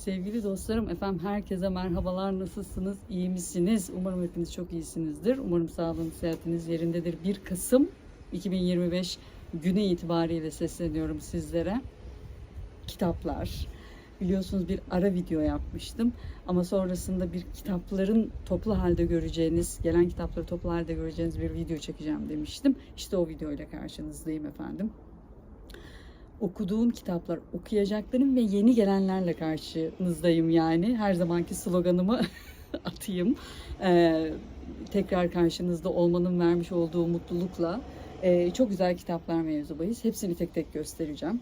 Sevgili dostlarım, efendim herkese merhabalar. Nasılsınız? İyi misiniz? Umarım hepiniz çok iyisinizdir. Umarım sağlığınız, sıhhatiniz yerindedir. 1 Kasım 2025 günü itibariyle sesleniyorum sizlere. Kitaplar. Biliyorsunuz bir ara video yapmıştım. Ama sonrasında bir kitapların toplu halde göreceğiniz, gelen kitapları toplu halde göreceğiniz bir video çekeceğim demiştim. İşte o video ile karşınızdayım efendim okuduğum kitaplar, okuyacaklarım ve yeni gelenlerle karşınızdayım yani. Her zamanki sloganımı atayım. Ee, tekrar karşınızda olmanın vermiş olduğu mutlulukla ee, çok güzel kitaplar mevzu bahis. Hepsini tek tek göstereceğim.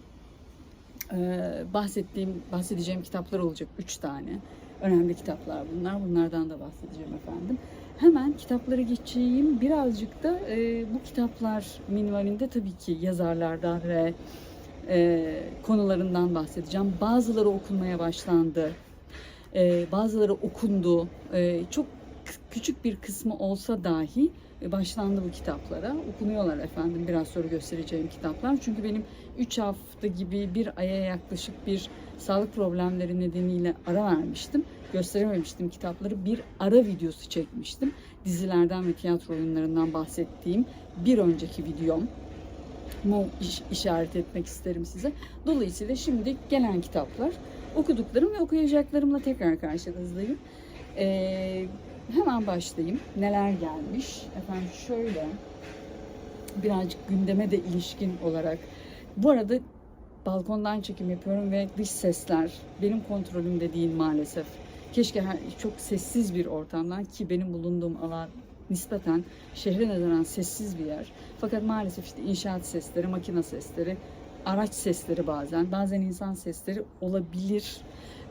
Ee, bahsettiğim, bahsedeceğim kitaplar olacak üç tane. Önemli kitaplar bunlar. Bunlardan da bahsedeceğim efendim. Hemen kitaplara geçeyim. Birazcık da e, bu kitaplar minvalinde tabii ki yazarlardan ve e, konularından bahsedeceğim. Bazıları okunmaya başlandı, e, bazıları okundu. E, çok küçük bir kısmı olsa dahi e, başlandı bu kitaplara. Okunuyorlar efendim biraz sonra göstereceğim kitaplar. Çünkü benim 3 hafta gibi bir aya yaklaşık bir sağlık problemleri nedeniyle ara vermiştim. Gösterememiştim kitapları. Bir ara videosu çekmiştim. Dizilerden ve tiyatro oyunlarından bahsettiğim bir önceki videom mu iş- işaret etmek isterim size. Dolayısıyla şimdi gelen kitaplar okuduklarım ve okuyacaklarımla tekrar karşınızdayım. Ee, hemen başlayayım. Neler gelmiş? Efendim şöyle birazcık gündeme de ilişkin olarak. Bu arada balkondan çekim yapıyorum ve dış sesler benim kontrolümde değil maalesef. Keşke her, çok sessiz bir ortamdan ki benim bulunduğum alan nispeten şehre nazaran sessiz bir yer. Fakat maalesef işte inşaat sesleri, makine sesleri, araç sesleri bazen, bazen insan sesleri olabilir.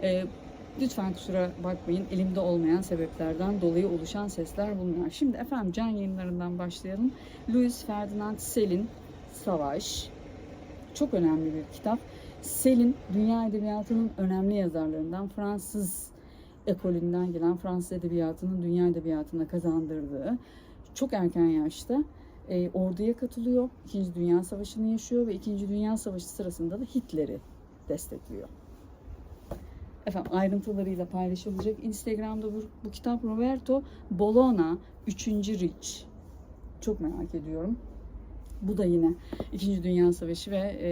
Ee, lütfen kusura bakmayın elimde olmayan sebeplerden dolayı oluşan sesler bunlar. Şimdi efendim can yayınlarından başlayalım. Louis Ferdinand Selin Savaş. Çok önemli bir kitap. Selin dünya edebiyatının önemli yazarlarından Fransız ekolünden gelen Fransız edebiyatının dünya edebiyatına kazandırdığı çok erken yaşta e, orduya katılıyor. İkinci Dünya Savaşı'nı yaşıyor ve İkinci Dünya Savaşı sırasında da Hitler'i destekliyor. Efendim ayrıntılarıyla paylaşılacak. Instagram'da bu, bu kitap Roberto Bologna 3. Rich. Çok merak ediyorum. Bu da yine İkinci Dünya Savaşı ve e,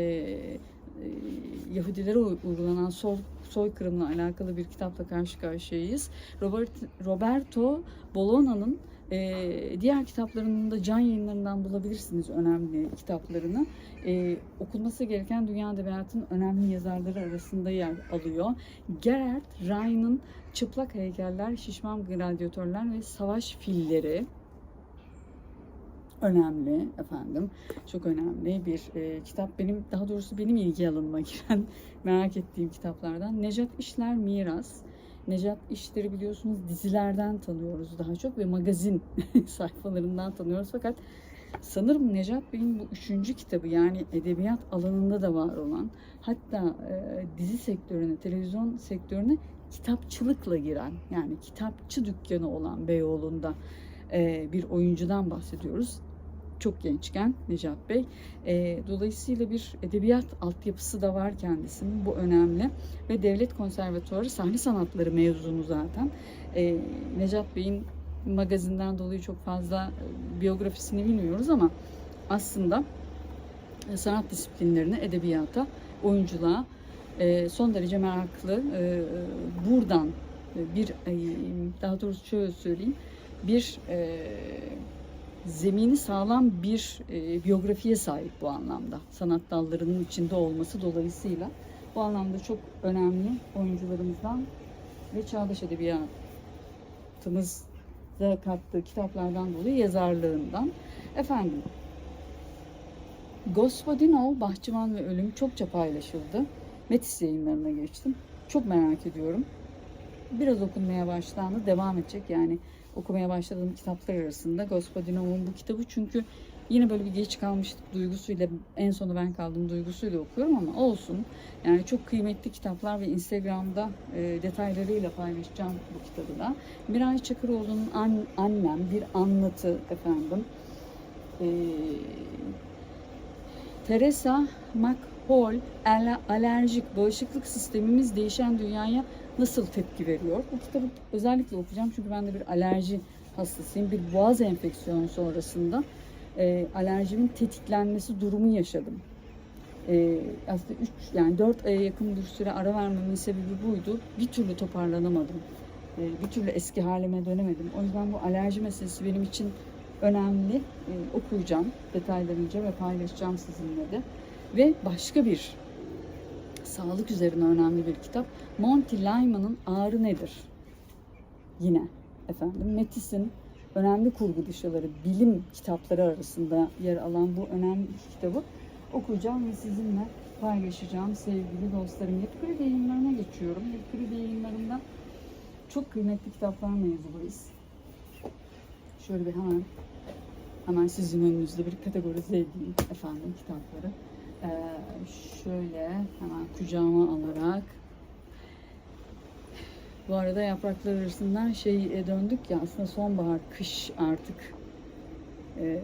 Yahudilere u- uygulanan sol, soykırımla alakalı bir kitapla karşı karşıyayız. Robert, Roberto Bologna'nın e, diğer kitaplarının da can yayınlarından bulabilirsiniz önemli kitaplarını. E, okunması gereken dünya edebiyatının önemli yazarları arasında yer alıyor. Gerard Ryan'ın Çıplak Heykeller, Şişman Gladyatörler ve Savaş Filleri önemli efendim. Çok önemli bir e, kitap. Benim daha doğrusu benim ilgi alanıma giren merak ettiğim kitaplardan. Necat İşler Miras. Necat İşler'i biliyorsunuz dizilerden tanıyoruz daha çok ve magazin sayfalarından tanıyoruz. Fakat sanırım Necat Bey'in bu üçüncü kitabı yani edebiyat alanında da var olan hatta e, dizi sektörüne, televizyon sektörüne kitapçılıkla giren yani kitapçı dükkanı olan Beyoğlu'nda e, bir oyuncudan bahsediyoruz. Çok gençken Necat Bey. E, dolayısıyla bir edebiyat altyapısı da var kendisinin. Bu önemli. Ve Devlet Konservatuarı sahne sanatları mezunu zaten. E, Necat Bey'in magazinden dolayı çok fazla e, biyografisini bilmiyoruz ama aslında e, sanat disiplinlerine, edebiyata, oyunculuğa e, son derece meraklı. Buradan bir, daha doğrusu şöyle söyleyeyim, bir zemini sağlam bir e, biyografiye sahip bu anlamda. Sanat dallarının içinde olması dolayısıyla bu anlamda çok önemli oyuncularımızdan ve çağdaş edebiyatımızda kattığı kitaplardan dolayı yazarlığından. Efendim, Gospodinov, Bahçıvan ve Ölüm çokça paylaşıldı. Metis yayınlarına geçtim. Çok merak ediyorum. Biraz okunmaya başlandı. Devam edecek yani okumaya başladığım kitaplar arasında Gospodinov'un bu kitabı çünkü yine böyle bir geç kalmışlık duygusuyla en sonu ben kaldım duygusuyla okuyorum ama olsun. Yani çok kıymetli kitaplar ve Instagram'da e, detaylarıyla paylaşacağım bu kitabı da. Miray Çakıroğlu'nun An- Annem bir anlatı efendim. E, Teresa ale- alerjik, bağışıklık sistemimiz değişen dünyaya nasıl tepki veriyor? Bu kitabı özellikle okuyacağım çünkü ben de bir alerji hastasıyım. Bir boğaz enfeksiyonu sonrasında e, alerjimin tetiklenmesi durumu yaşadım. E, aslında 3 yani 4 aya yakın bir süre ara vermemin sebebi buydu. Bir türlü toparlanamadım. E, bir türlü eski halime dönemedim. O yüzden bu alerji meselesi benim için önemli. E, okuyacağım detaylarınca ve paylaşacağım sizinle de. Ve başka bir sağlık üzerine önemli bir kitap. Monty Lyman'ın Ağrı Nedir? Yine efendim Metis'in önemli kurgu dışıları, bilim kitapları arasında yer alan bu önemli iki kitabı okuyacağım ve sizinle paylaşacağım sevgili dostlarım. Yapı yayınlarına geçiyorum. Yapı yayınlarında çok kıymetli kitaplar mevzubayız. Şöyle bir hemen hemen sizin önünüzde bir kategorize edeyim efendim kitapları. Ee, şöyle hemen kucağıma alarak bu arada yapraklar arasından şey döndük ya aslında sonbahar, kış artık Ee,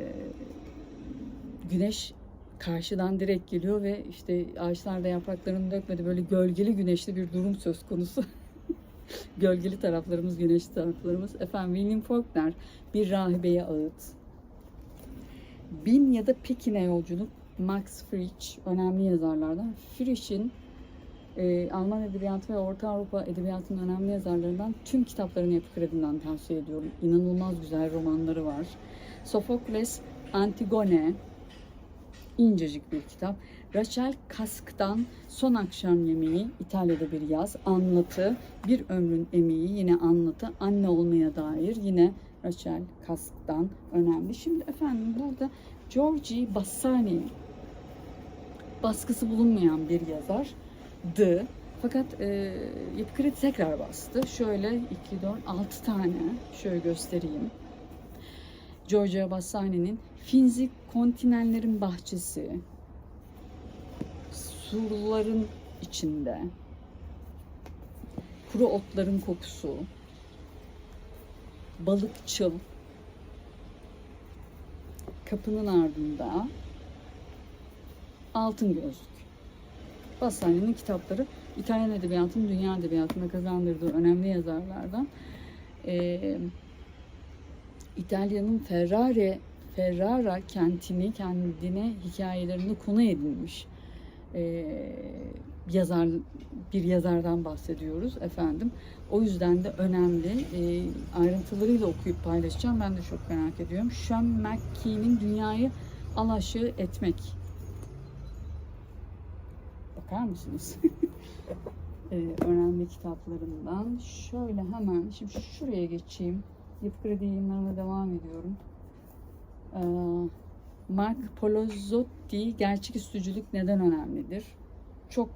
güneş karşıdan direkt geliyor ve işte ağaçlarda yapraklarını dökmedi böyle gölgeli güneşli bir durum söz konusu. gölgeli taraflarımız, güneşli taraflarımız. Efendim William Faulkner, Bir Rahibeye Ağıt. Bin ya da Pekin'e Yolculuk, Max Frisch, önemli yazarlardan. Frisch'in e, Alman Edebiyatı ve Orta Avrupa Edebiyatı'nın önemli yazarlarından tüm kitaplarını Yapı Kredi'den tavsiye ediyorum. İnanılmaz güzel romanları var. Sofokles, Antigone, incecik bir kitap. Rachel Kask'tan Son Akşam Yemeği, İtalya'da bir yaz, anlatı, Bir Ömrün Emeği, yine anlatı, anne olmaya dair, yine Rachel Kask'tan önemli. Şimdi efendim burada Georgi Bassani baskısı bulunmayan bir yazar. D. Fakat e, Yapı Kredi tekrar bastı. Şöyle 2, 4, 6 tane şöyle göstereyim. Giorgio Bassani'nin Finzi Kontinenlerin Bahçesi, Surların içinde, Kuru Otların Kokusu, Balıkçıl, Kapının Ardında, Altın Gözlük. Bassani'nin kitapları İtalyan edebiyatının dünya edebiyatında kazandırdığı önemli yazarlardan. Ee, İtalya'nın Ferrari Ferrara kentini kendine hikayelerinde konu edinmiş ee, yazar bir yazardan bahsediyoruz efendim. O yüzden de önemli e, ayrıntılarıyla okuyup paylaşacağım. Ben de çok merak ediyorum. Sean McKee'nin Dünyayı Alaşığı Etmek. Bakar mısınız? Ee, önemli kitaplarından. Şöyle hemen şimdi şuraya geçeyim. Yapı Kredi yayınlarına devam ediyorum. Ee, Mark Polozzotti Gerçek Üstücülük Neden Önemlidir? Çok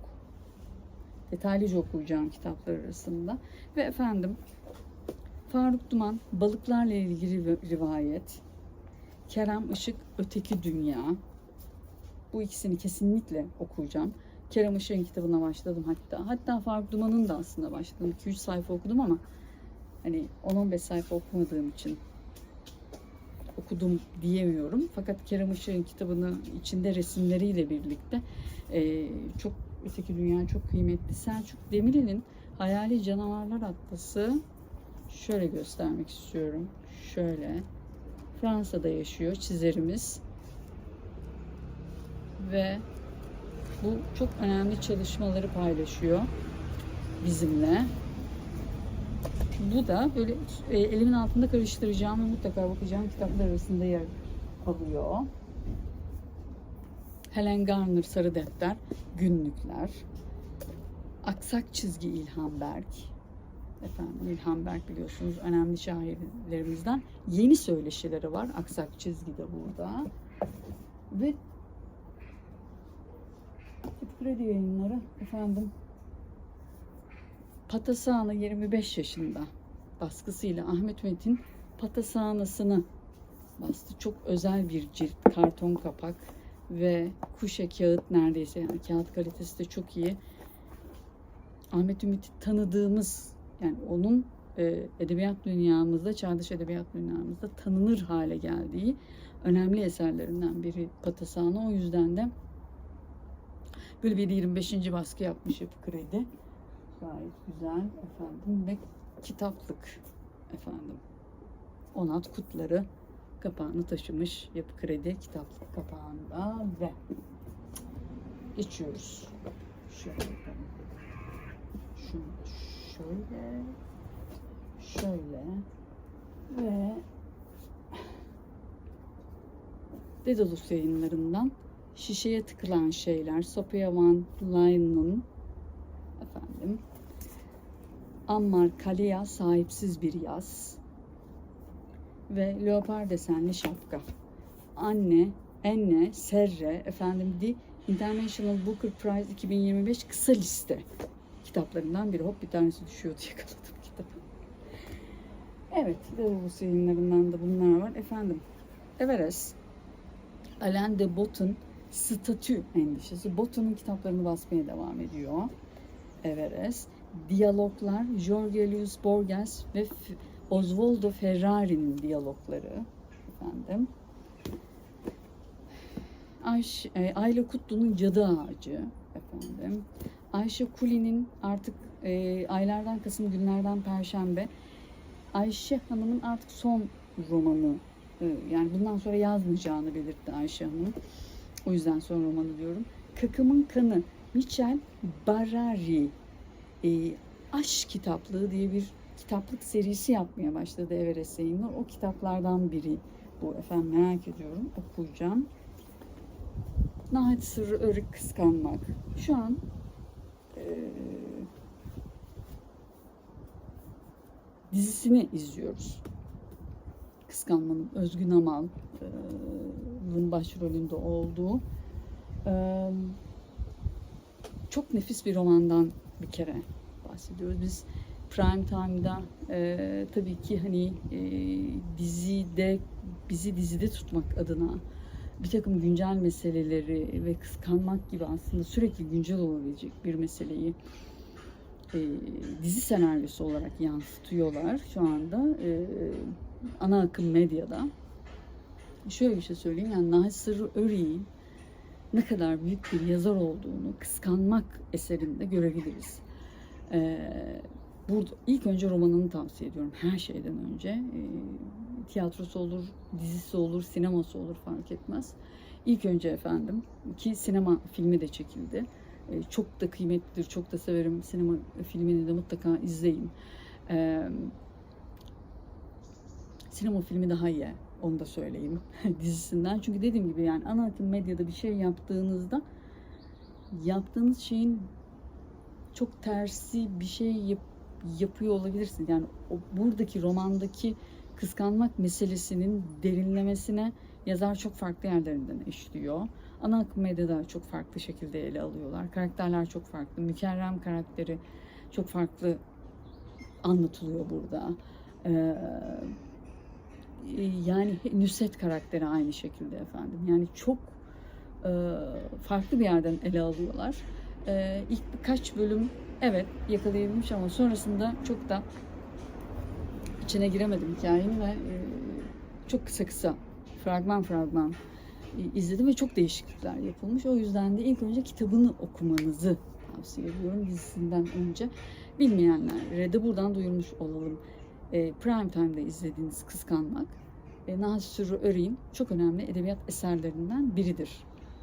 detaylıca okuyacağım kitaplar arasında. Ve efendim Faruk Duman Balıklarla ilgili rivayet. Kerem Işık Öteki Dünya. Bu ikisini kesinlikle okuyacağım. Kerem Işık'ın kitabına başladım hatta. Hatta Faruk Duman'ın da aslında başladım. 2-3 sayfa okudum ama hani 10-15 sayfa okumadığım için okudum diyemiyorum. Fakat Kerem Işık'ın kitabını içinde resimleriyle birlikte e, çok öteki dünya çok kıymetli. Selçuk Demirel'in Hayali Canavarlar Atlası şöyle göstermek istiyorum. Şöyle. Fransa'da yaşıyor çizerimiz. Ve bu çok önemli çalışmaları paylaşıyor bizimle. Bu da böyle e, elimin altında karıştıracağım ve mutlaka bakacağım kitaplar arasında yer alıyor. Helen Garner Sarı Defter, Günlükler. Aksak Çizgi İlhan Berk. Efendim İlhan Berk biliyorsunuz önemli şairlerimizden. Yeni söyleşileri var. Aksak Çizgi de burada. Ve Yapı Kredi yayınları efendim Patasağını 25 yaşında baskısıyla Ahmet Metin Patasağnasını bastı. Çok özel bir cilt, karton kapak ve kuşe kağıt neredeyse yani kağıt kalitesi de çok iyi. Ahmet Ümit'i tanıdığımız yani onun e, edebiyat dünyamızda, çağdaş edebiyat dünyamızda tanınır hale geldiği önemli eserlerinden biri Patasağını. O yüzden de Böyle bir de 25. baskı yapmış Yapı Kredi. Gayet güzel efendim ve kitaplık efendim. Onat kutları kapağını taşımış Yapı Kredi kitaplık kapağında ve geçiyoruz. Şöyle. Şunu şöyle şöyle ve Dedalus yayınlarından şişeye tıkılan şeyler Sophia Van Lyne'ın efendim Ammar Kalea sahipsiz bir yaz ve leopar desenli şapka. Anne, Enne, Serre, efendim The International Booker Prize 2025 kısa liste kitaplarından biri. Hop bir tanesi düşüyordu yakaladım kitabı. Evet, Davos yayınlarından da bunlar var. Efendim, Everest, Alain de Botton statü endişesi. Botton'un kitaplarını basmaya devam ediyor. Everest. Diyaloglar, Jorge Luis Borges ve Osvaldo Ferrari'nin diyalogları. Efendim. Ayş, e, Ayla Kutlu'nun Cadı Ağacı. Efendim. Ayşe Kuli'nin artık e, aylardan Kasım günlerden Perşembe. Ayşe Hanım'ın artık son romanı e, yani bundan sonra yazmayacağını belirtti Ayşe Hanım. O yüzden son romanı diyorum. Kakımın Kanı Michel Barari e, Aşk Kitaplığı diye bir kitaplık serisi yapmaya başladı Everest Yayınlar. O kitaplardan biri bu efendim merak ediyorum okuyacağım. Nahit Sırrı Örük Kıskanmak. Şu an e, dizisini izliyoruz. Kıskanmanın Özgün Amal'ın başrolünde olduğu çok nefis bir romandan bir kere bahsediyoruz. Biz prime time'da e, tabii ki hani e, dizide bizi dizide tutmak adına bir takım güncel meseleleri ve kıskanmak gibi aslında sürekli güncel olabilecek bir meseleyi e, dizi senaryosu olarak yansıtıyorlar şu anda e, ana akım medyada. Şöyle bir şey söyleyeyim yani Nahit Sırrı Örik'in ne kadar büyük bir yazar olduğunu kıskanmak eserinde görebiliriz. E, burada ilk önce romanını tavsiye ediyorum her şeyden önce. E, tiyatrosu olur, dizisi olur, sineması olur fark etmez. İlk önce efendim ki sinema filmi de çekildi. E, çok da kıymetlidir, çok da severim. Sinema filmini de mutlaka izleyin. E, sinema filmi daha iyi, onu da söyleyeyim dizisinden. Çünkü dediğim gibi yani ana akım medyada bir şey yaptığınızda yaptığınız şeyin çok tersi bir şey yap, yapıyor olabilirsiniz. Yani o buradaki romandaki kıskanmak meselesinin derinlemesine yazar çok farklı yerlerinden işliyor. Ana akım medyada çok farklı şekilde ele alıyorlar. Karakterler çok farklı. Mükerrem karakteri çok farklı anlatılıyor burada. Ee, yani Nusret karakteri aynı şekilde efendim. Yani çok e, farklı bir yerden ele alıyorlar. E, ilk birkaç bölüm evet yakalayabilmiş ama sonrasında çok da içine giremedim hikayenin ve e, çok kısa kısa fragman fragman e, izledim ve çok değişiklikler yapılmış. O yüzden de ilk önce kitabını okumanızı tavsiye ediyorum dizisinden önce. Bilmeyenlere de buradan duyurmuş olalım. E, Prime Time'da izlediğiniz Kıskanmak, e, Nahit Sürrü Örey'in çok önemli edebiyat eserlerinden biridir.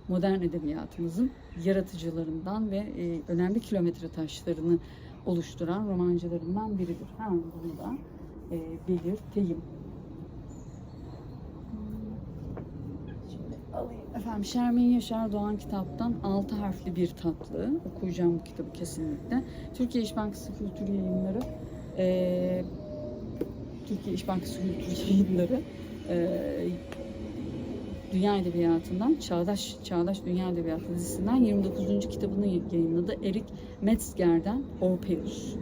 Modern edebiyatımızın yaratıcılarından ve e, önemli kilometre taşlarını oluşturan romancılarından biridir. Hemen bunu da e, belirteyim. Efendim Şermin Yaşar Doğan kitaptan altı harfli bir tatlı. Okuyacağım bu kitabı kesinlikle. Türkiye İş Bankası Kültür Yayınları e, Türkiye İş Bankası Kültür Yayınları e, Dünya Edebiyatı'ndan Çağdaş Çağdaş Dünya Edebiyatı dizisinden 29. kitabını yayınladı. Erik Metzger'den Orpheus.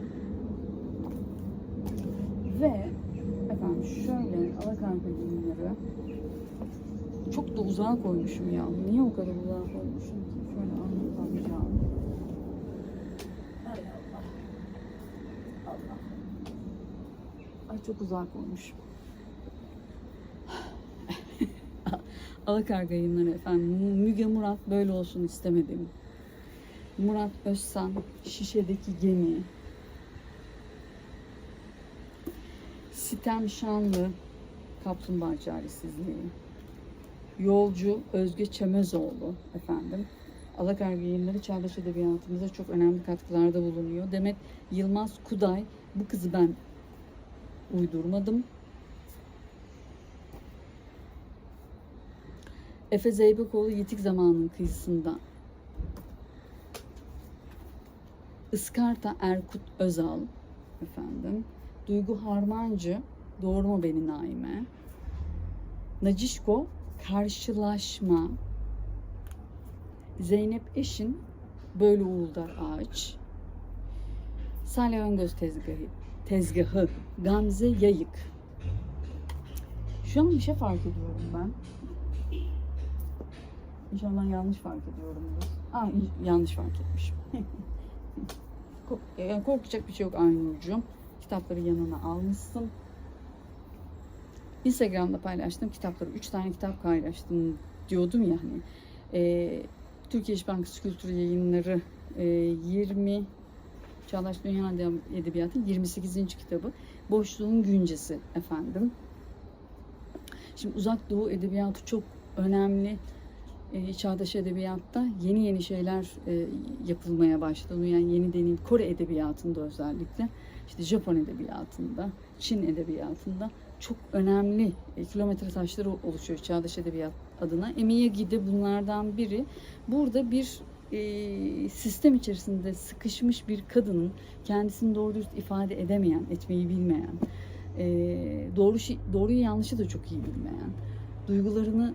Ve efendim şöyle alakanka yayınları çok da uzağa koymuşum ya. Niye o kadar uzağa koymuşum? Şöyle anlatamayacağım. Ay çok uzağa koymuşum. Alakarga yayınları efendim. Müge Murat böyle olsun istemedim. Murat Özsan, Şişe'deki Gemi, Sitem Şanlı, Kaplumbağa Çaresizliği, Yolcu Özge Çemezoğlu efendim. Alakarga yayınları çağdaş edebiyatımıza çok önemli katkılarda bulunuyor. Demet Yılmaz Kuday, bu kızı ben uydurmadım. Efe Zeybekoğlu Yitik Zamanın Kıyısında. Iskarta Erkut Özal efendim. Duygu Harmancı Doğru mu beni Naime? Nacişko Karşılaşma Zeynep Eşin Böyle Uğuldar Ağaç Salih Öngöz tezgahı, tezgahı Gamze Yayık Şu an bir şey fark ediyorum ben. İnşallah yanlış fark ediyorumdur. Aa, yanlış fark etmişim. Yani korkacak bir şey yok Aynur'cum. Kitapları yanına almışsın. Instagram'da paylaştım kitapları. Üç tane kitap paylaştım diyordum ya hani. Ee, Türkiye İş Bankası Kültür Yayınları e, 20 Çağdaş Dünya Edebiyatı 28. kitabı. Boşluğun Güncesi efendim. Şimdi Uzak Doğu Edebiyatı çok önemli. Ee, çağdaş edebiyatta yeni yeni şeyler e, yapılmaya başladı. Yani yeni deneyim Kore edebiyatında özellikle işte Japon edebiyatında, Çin edebiyatında çok önemli e, kilometre taşları oluşuyor çağdaş edebiyat adına. Emiye Gide bunlardan biri. Burada bir e, sistem içerisinde sıkışmış bir kadının kendisini doğru dürüst ifade edemeyen, etmeyi bilmeyen, e, doğru doğruyu yanlışı da çok iyi bilmeyen, duygularını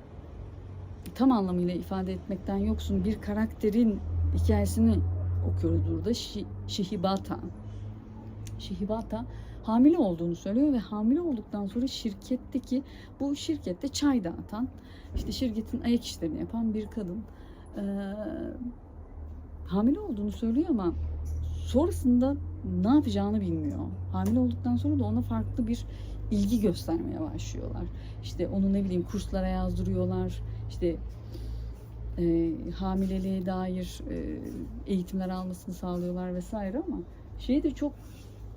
tam anlamıyla ifade etmekten yoksun bir karakterin hikayesini okuyoruz burada. Şi, Şihibata. Şihibata hamile olduğunu söylüyor ve hamile olduktan sonra şirketteki bu şirkette çay dağıtan, işte şirketin ayak işlerini yapan bir kadın ee, hamile olduğunu söylüyor ama sonrasında ne yapacağını bilmiyor. Hamile olduktan sonra da ona farklı bir ilgi göstermeye başlıyorlar. İşte onu ne bileyim kurslara yazdırıyorlar. İşte e, hamileliğe dair e, eğitimler almasını sağlıyorlar vesaire ama şey de çok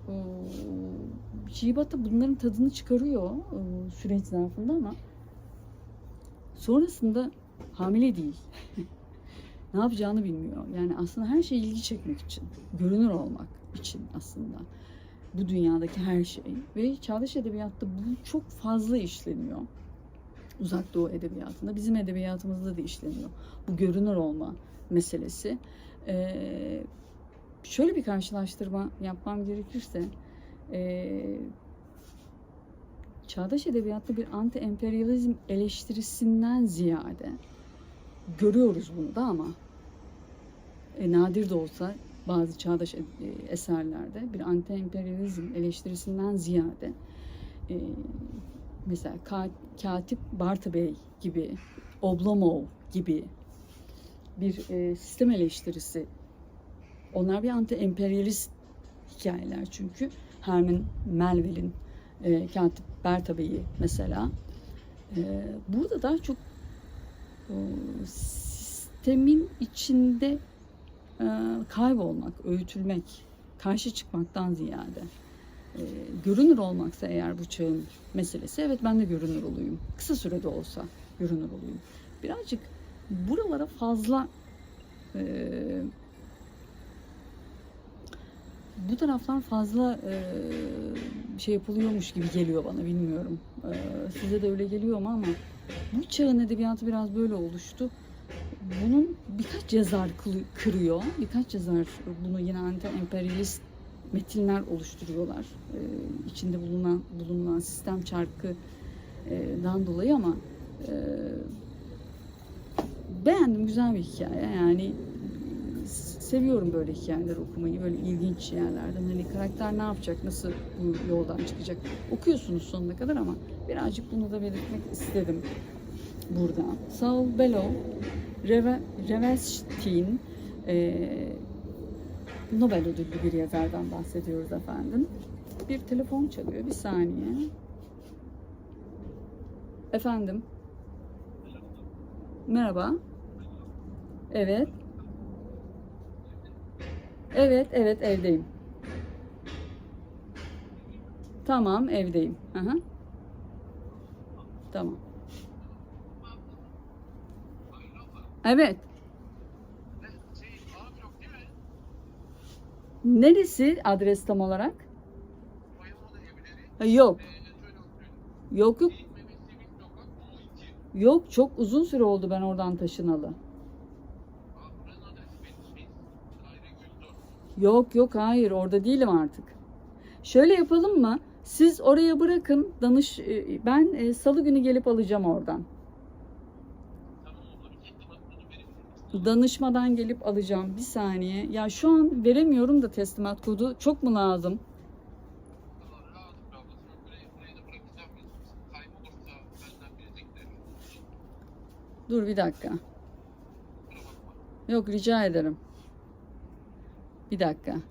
e, Şibat'a bunların tadını çıkarıyor e, süreç zarfında ama sonrasında hamile değil. ne yapacağını bilmiyor. Yani aslında her şey ilgi çekmek için, görünür olmak için aslında bu dünyadaki her şey ve çağdaş edebiyatta bu çok fazla işleniyor. Uzak Doğu edebiyatında, bizim edebiyatımızda da işleniyor. Bu görünür olma meselesi. Ee, şöyle bir karşılaştırma yapmam gerekirse, e, çağdaş edebiyatta bir anti-emperyalizm eleştirisinden ziyade görüyoruz bunu da ama e, nadir de olsa bazı çağdaş e, eserlerde bir anti-emperyalizm eleştirisinden ziyade e, mesela Ka- Katip Bartabey gibi, Oblomov gibi bir e, sistem eleştirisi. Onlar bir anti-emperyalist hikayeler çünkü. Herman Melville'in e, Katip Bartabey'i mesela. E, burada daha çok sistemin içinde e, kaybolmak, öğütülmek, karşı çıkmaktan ziyade e, görünür olmaksa eğer bu çağın meselesi, evet ben de görünür olayım. Kısa sürede olsa görünür olayım. Birazcık buralara fazla e, bu taraflar fazla e, şey yapılıyormuş gibi geliyor bana bilmiyorum. E, size de öyle geliyor mu ama bu çağın edebiyatı biraz böyle oluştu. Bunun birkaç yazar kırıyor. Birkaç yazar bunu yine anti-emperyalist metinler oluşturuyorlar. Ee, içinde bulunan bulunan sistem çarkıdan dolayı ama e, beğendim güzel bir hikaye. Yani seviyorum böyle hikayeler okumayı. Böyle ilginç yerlerden. Hani karakter ne yapacak, nasıl bu yoldan çıkacak okuyorsunuz sonuna kadar ama birazcık bunu da belirtmek istedim burada. Saul Bellow, Reve, Revestin, e, Nobel ödüllü bir yazardan bahsediyoruz efendim. Bir telefon çalıyor. Bir saniye. Efendim. Merhaba. Evet. Evet, evet evdeyim. Tamam, evdeyim. Hı. Tamam. Evet. Neresi adres tam olarak? Yok. Yok yok. Eğitme Mesleğimiz sokak U2. Yok çok uzun süre oldu ben oradan taşınalı. Yok yok hayır orada değilim artık. Şöyle yapalım mı? Siz oraya bırakın danış e, ben e, salı günü gelip alacağım oradan. Danışmadan gelip alacağım. Bir saniye. Ya şu an veremiyorum da teslimat kodu. Çok mu lazım? Dur bir dakika. Yok rica ederim. Bir dakika.